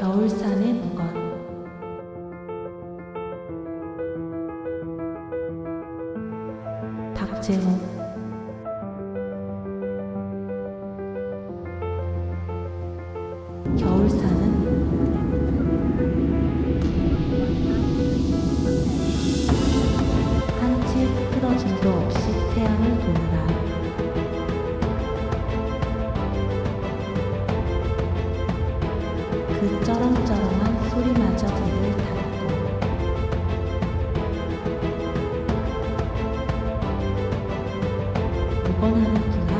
겨울산의 무건 박재홍. 겨울산은 그 쩌렁쩌렁한 소리마저 귀를 닫고 무건하는구나.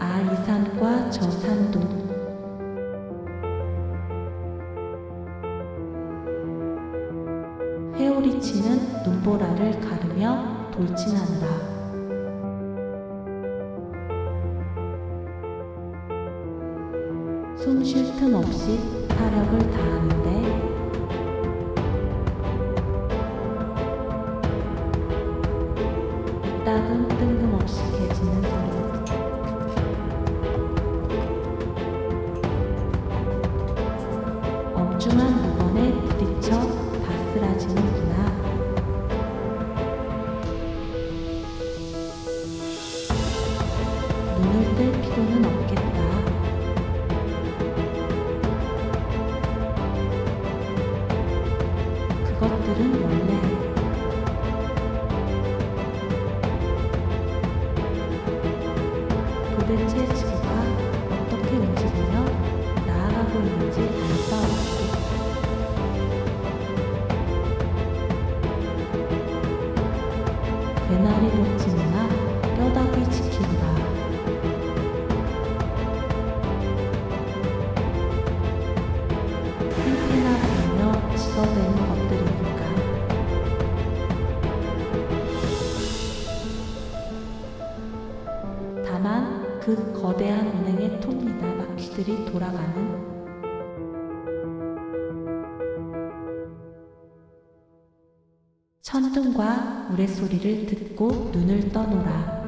아 이 산과 저 산도. 회오리치는 눈보라를 가르며 돌진하느 숨 쉴 틈 없이 사력을 다하는데 이따금 뜬금없이 개지는 소리. 엄중한 무건에 부딪혀 다 쓰라지는구나 눈을 뜰 필요는 없겠다 그것들은 원래 도대체 지구가 어떻게 움직이며 나아가고 있는지 알 수 없이 배나리 놓치 그 거대한 은행의 톱니다 바퀴들이 돌아가는 천둥과 우레소리를 듣고 눈을 떠노라.